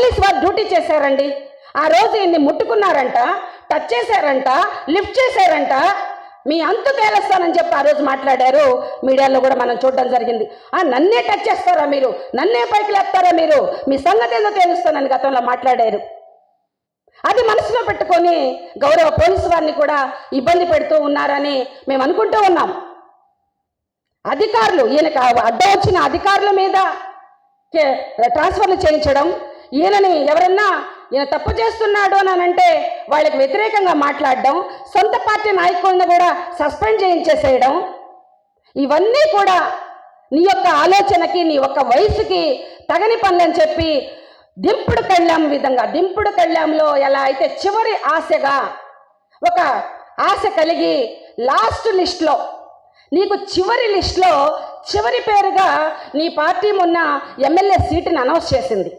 Police వారు duty చేశారండి. ఆ రోజు ఇన్ని ముట్టుకున్నారంట టచ్ చేశారంట లిఫ్ట్ చేశారంట. మీ అంతు తేలుస్తానని చెప్పి ఆ రోజు మాట్లాడారు. మీడియాలో కూడా మనం చూడడం జరిగింది. ఆ నన్నే టచ్ చేస్తారా మీరు? నన్నే పైకి లేపుతారా మీరు? మీ సంగతి ఏదో తేలుస్తానని గతంలో మాట్లాడారు. అది మనసులో పెట్టుకొని గౌరవ పోలీసు వారిని కూడా ఇబ్బంది పెడుతూ ఉన్నారని మేము అనుకుంటూ ఉన్నాం. అధికారులు ఈయనకు అడ్డం వచ్చిన అధికారుల మీద ట్రాన్స్ఫర్లు చేయించడం ఈయనని ఎవరన్నా ఈయన తప్పు చేస్తున్నాడు అని అంటే వాళ్ళకి వ్యతిరేకంగా మాట్లాడడం సొంత పార్టీ నాయకులను కూడా సస్పెండ్ చేయించేసేయడం ఇవన్నీ కూడా నీ యొక్క ఆలోచనకి నీ యొక్క వయసుకి తగని పనులని చెప్పి దింపుడు కళ్యాం విధంగా దింపుడు కళ్యాంలో ఎలా అయితే చివరి ఆశగా ఒక ఆశ కలిగి లాస్ట్ లిస్ట్లో నీకు చివరి లిస్ట్లో చివరి పేరుగా నీ పార్టీ మొన్న ఎమ్మెల్యే సీటుని అనౌన్స్ చేసింది.